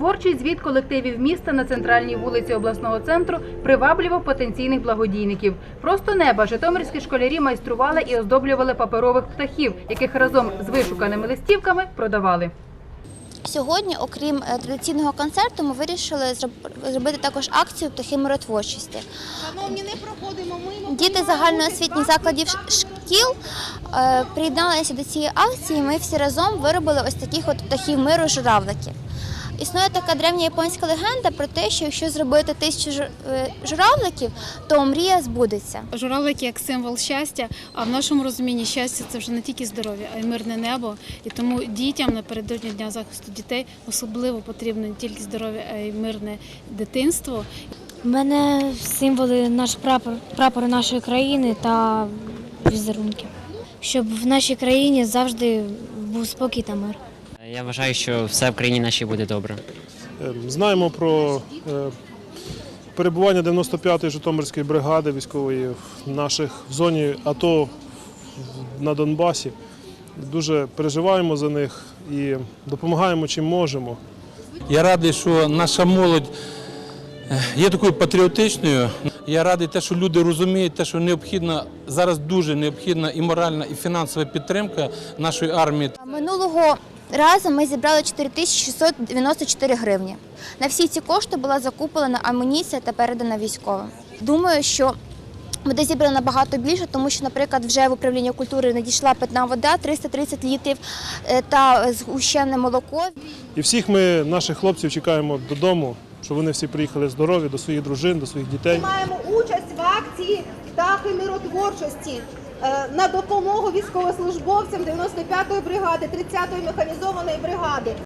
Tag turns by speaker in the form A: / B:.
A: Творчий звіт колективів міста на центральній вулиці обласного центру приваблював потенційних благодійників. Просто неба житомирські школярі майстрували і оздоблювали паперових птахів, яких разом з вишуканими листівками продавали.
B: Сьогодні, окрім е, традиційного концерту, ми вирішили зробити також акцію птахи миротворчості. Діти загальноосвітніх закладів шкіл е, приєдналися до цієї акції. Ми всі разом виробили ось таких от птахів миру журавликів. Існує така древня японська легенда про те, що якщо зробити тисячу е, журавликів, то мрія збудеться.
C: Журавлик як символ щастя, а в нашому розумінні щастя це вже не тільки здоров'я, а й мирне небо. І тому дітям напередодні дня захисту дітей особливо потрібно не тільки здоров'я, а й мирне дитинство.
D: У мене символи наш прапор, прапор нашої країни та візерунки. Щоб в нашій країні завжди був спокій та мир.
E: Я вважаю, що все в країні нашій буде добре.
F: Е, Знаємо про е, перебування 95-ї Житомирської бригади військової в наших в зоні АТО на Донбасі. Дуже переживаємо за них і допомагаємо чим можемо.
G: Я радий, що наша молодь е, є такою патріотичною. Я радий те, що люди розуміють, те, що необхідна зараз дуже необхідна і моральна, і фінансова підтримка нашої армії.
B: Минулого разу ми зібрали 4694 гривні. На всі ці кошти була закуплена амуніція та передана військовим. Думаю, що буде зібрано набагато більше, тому що, наприклад, вже в управління культури надійшла питна вода 330 літрів е, та згущене молоко.
F: І всіх ми, наших хлопців, чекаємо додому, щоб вони всі приїхали здорові до своїх дружин, до своїх дітей.
H: Маємо участь в акції птахи миротворчості на допомогу військовослужбовцям 95-ї бригади, 30-ї механізованої бригади.